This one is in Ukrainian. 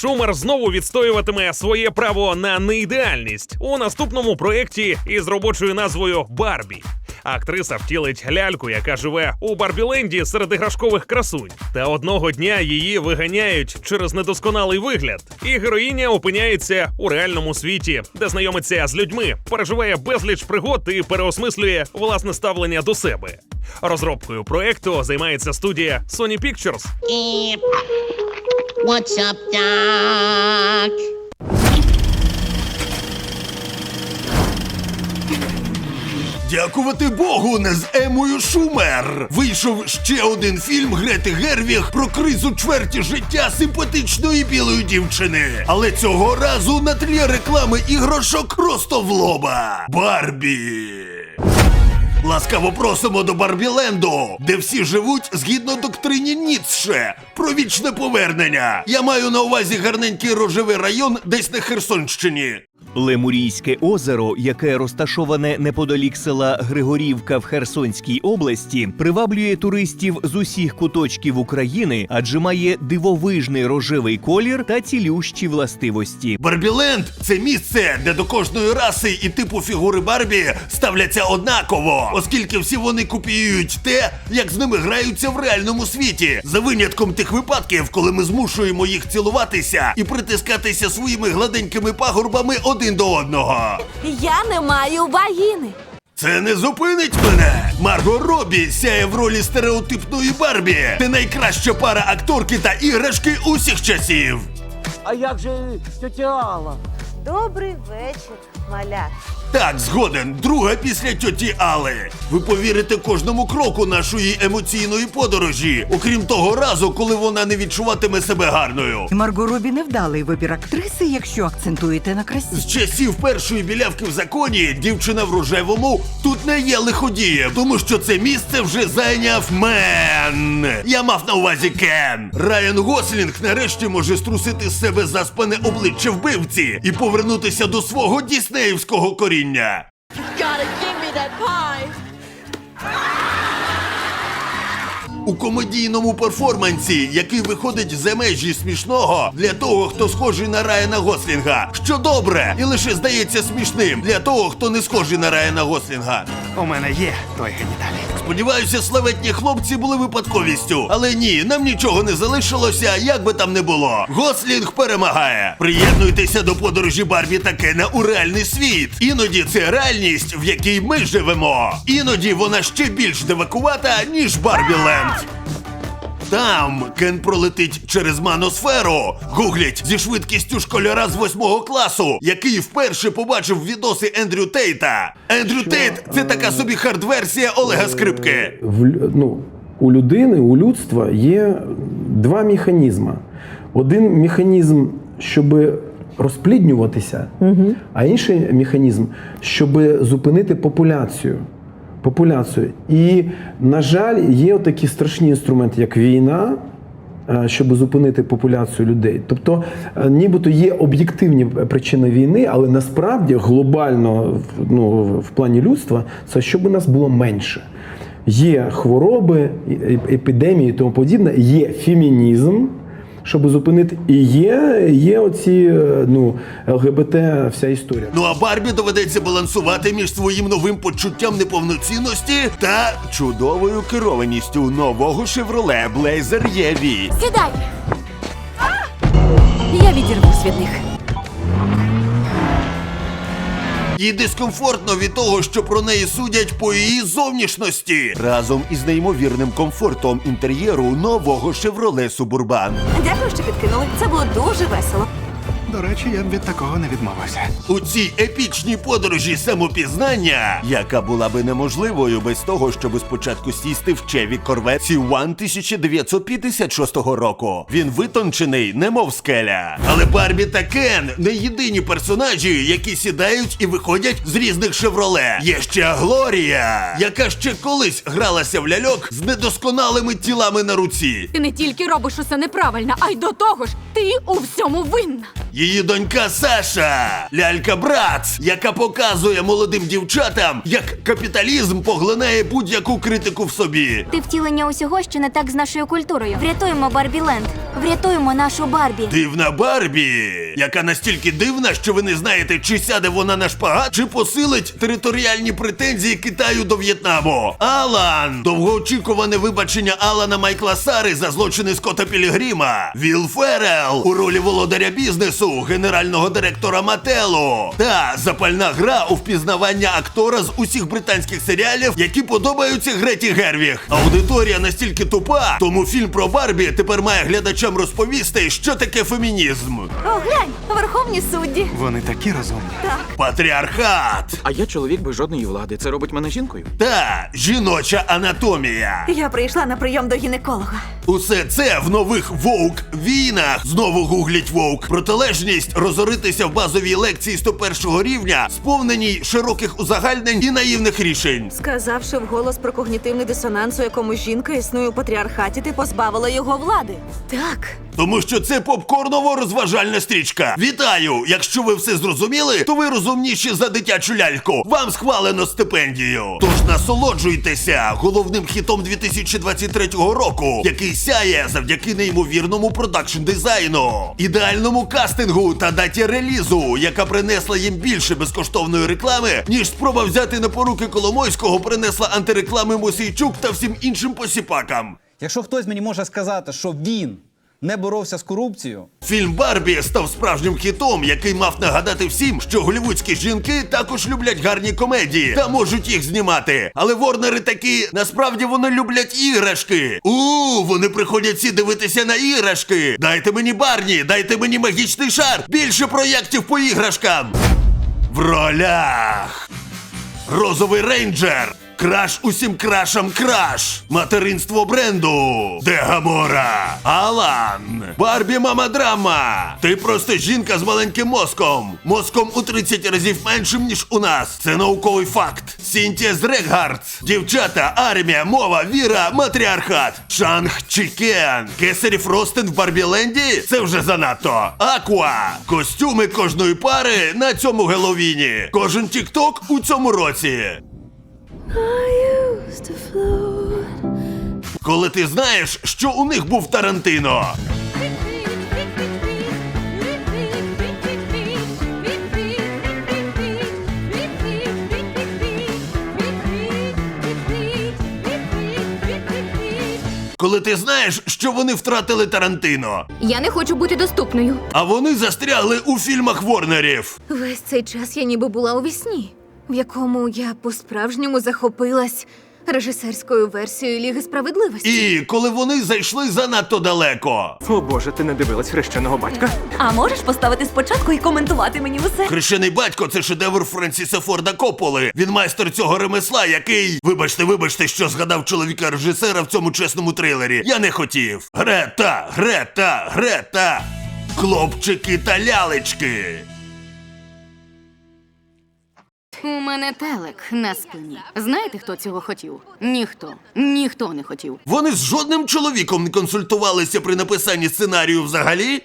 Шумер знову відстоюватиме своє право на неідеальність у наступному проєкті із робочою назвою Барбі. Актриса втілить ляльку, яка живе у Барбіленді серед іграшкових красунь. Та одного дня її виганяють через недосконалий вигляд, і героїня опиняється у реальному світі, де знайомиться з людьми, переживає безліч пригод і переосмислює власне ставлення до себе. Розробкою проекту займається студія Sony Pictures. What's up, Doc? Дякувати Богу, не з Емою Шумер. Вийшов ще один фільм Грети Гервіг про кризу чверті життя симпатичної білої дівчини. Але цього разу на тлі реклами іграшок просто в лоба. Барбі. Ласкаво просимо до Барбіленду, де всі живуть згідно доктрині Ніцше про вічне повернення. Я маю на увазі гарненький рожевий район десь на Херсонщині. Лемурійське озеро, яке розташоване неподалік села Григорівка в Херсонській області, приваблює туристів з усіх куточків України, адже має дивовижний рожевий колір та цілющі властивості. Барбіленд це місце, де до кожної раси і типу фігури Барбі ставляться однаково, оскільки всі вони копіюють те, як з ними граються в реальному світі, за винятком тих випадків, коли ми змушуємо їх цілуватися і притискатися своїми гладенькими пагорбами один до одного. Я не маю вагіни. Це не зупинить мене. Марго Робі сяє в ролі стереотипної Барбі. Ти найкраща пара акторки та іграшки усіх часів. А як же тетя Алла? Добрий вечір, малят. Так, згоден, друга після тьоті Али. Ви повірите кожному кроку нашої емоційної подорожі, окрім того разу, коли вона не відчуватиме себе гарною. Марго Робі невдалий вибір актриси, якщо акцентуєте на красі. З часів першої білявки в законі дівчина в рожевому тут не є лиходієм, тому що це місце вже зайняв мен. Я мав на увазі Кен. Райан Гослінг нарешті може струсити з себе заспане обличчя вбивці і повернутися до свого діснеївського You gotta give me that pie! У комедійному перформансі, який виходить за межі смішного для того, хто схожий на Райана Гослінга, що добре і лише здається смішним для того, хто не схожий на Райана Гослінга. У мене є той геніталій. Сподіваюся, славетні хлопці були випадковістю. Але ні, нам нічого не залишилося, як би там не було. Гослінг перемагає. Приєднуйтеся до подорожі Барбі та Кена у реальний світ. Іноді це реальність, в якій ми живемо. Іноді вона ще більш девакувата, ніж Барбі Барбіленд. Там Кен пролетить через маносферу. Гуглять зі швидкістю школяра з восьмого класу, який вперше побачив відоси Ендрю Тейта. Ендрю Тейт це така собі хардверсія Олега Скрипки. в, ну, у людини, у людства є два механізми. Один механізм, щоб розпліднюватися, а інший механізм, щоб зупинити популяцію. Популяцію. І, на жаль, є такі страшні інструменти, як війна, е, щоб зупинити популяцію людей. Тобто, е, нібито є об'єктивні причини війни, але насправді глобально ну, в плані людства це щоб нас було менше. Є хвороби, епідемії і тому подібне, є фемінізм, щоб зупинити, і є, є оці е, ну, ЛГБТ, вся історія. Ну а Барбі доведеться балансувати між своїм новим почуттям неповноцінності та чудовою керованістю нового шевроле Блейзер Єві. Сідай! Я відірвусь від них. Їй дискомфортно від того, що про неї судять по її зовнішності. Разом із неймовірним комфортом інтер'єру нового Chevrolet Suburban. Дякую, що підкинули. Це було дуже весело. До речі, я б від такого не відмовився. У цій епічній подорожі самопізнання, яка була би неможливою без того, щоб спочатку сісти в Чеві Корвет C1 1956 року. Він витончений, немов скеля. Але Барбі та Кен не єдині персонажі, які сідають і виходять з різних шевроле. Є ще Глорія, яка ще колись гралася в ляльок з недосконалими тілами на руці. Ти не тільки робиш усе неправильно, а й до того ж, ти у всьому винна. Її донька Саша, лялька брат, яка показує молодим дівчатам, як капіталізм поглинає будь-яку критику в собі. Ти втілення усього, що не так з нашою культурою. Врятуємо Барбіленд. Врятуємо нашу Барбі. Дивна Барбі, яка настільки дивна, що ви не знаєте, чи сяде вона на шпагат, чи посилить територіальні претензії Китаю до В'єтнаму. Алан, довгоочікуване вибачення Алана Майкла Сари за злочини Скотта Пілігрима. Віл Ферел у ролі володаря бізнесу, генерального директора Мателу. Та запальна гра у впізнавання актора з усіх британських серіалів, які подобаються Греті Гервіг. Аудиторія настільки тупа, тому фільм про Барбі тепер має глядачам розповісти, що таке фемінізм. О, глянь, верховні судді. Вони такі розумні. Патріархат А я чоловік без жодної влади. Це робить мене жінкою. та жіноча анатомія. Я прийшла на прийом до гінеколога. Усе це в нових вовк війнах. Знову гугліть вовк. Протилежність розоритися в базовій лекції 101 рівня, сповненій широких узагальнень і наївних рішень. Сказавши вголос про когнітивний дисонанс, у якому жінка існує у патріархаті, ти позбавила його влади. Так. Тому що це попкорново-розважальна стрічка. Вітаю! Якщо ви все зрозуміли, то ви розумніші за дитячу ляльку. Вам схвалено стипендію. Тож насолоджуйтеся головним хітом 2023 року, який сяє завдяки неймовірному продакшн дизайну, ідеальному кастингу та даті релізу, яка принесла їм більше безкоштовної реклами, ніж спроба взяти на поруки Коломойського принесла антиреклами Мосійчук та всім іншим посіпакам. Якщо хтось мені може сказати, що він не боровся з корупцією, Фільм Барбі став справжнім хітом, який мав нагадати всім, що голівудські жінки також люблять гарні комедії та можуть їх знімати. Але ворнери такі насправді вони люблять іграшки. У вони приходять всі дивитися на іграшки. Дайте мені Барні, дайте мені магічний шар. Більше проєктів по іграшкам. В ролях. Розовий рейнджер. Краш усім крашам краш. Материнство бренду. Де Гамора? Алан. Барбі мама драма. Ти просто жінка з маленьким мозком. Мозком у 30 разів меншим, ніж у нас. Це науковий факт. Сінтія з Реггард. Дівчата, армія, мова, віра, матріархат. Шанг Чікен. Кесарі Фростен в Барбіленді? Це вже занадто. Аква. Костюми кожної пари на цьому Геловіні. Кожен тікток у цьому році. Коли ти знаєш, що у них був Тарантино. Коли ти знаєш, що вони втратили Тарантино, Я не хочу бути доступною. а вони застрягли у фільмах Ворнерів. Весь цей час я ніби була у вісні, в якому я по-справжньому захопилась режисерською версією Ліги справедливості. І коли вони зайшли занадто далеко. О боже, ти не дивилась хрещеного батька? А можеш поставити спочатку і коментувати мені усе? Хрещений батько це шедевр Франсіса Форда Копполи. Він майстер цього ремесла, який. Вибачте, вибачте, що згадав чоловіка режисера в цьому чесному трилері. Я не хотів. Грета, Грета, Грета. Хлопчики та лялечки. У мене телек на спині. Знаєте, хто цього хотів? Ніхто. Ніхто не хотів. Вони з жодним чоловіком не консультувалися при написанні сценарію взагалі.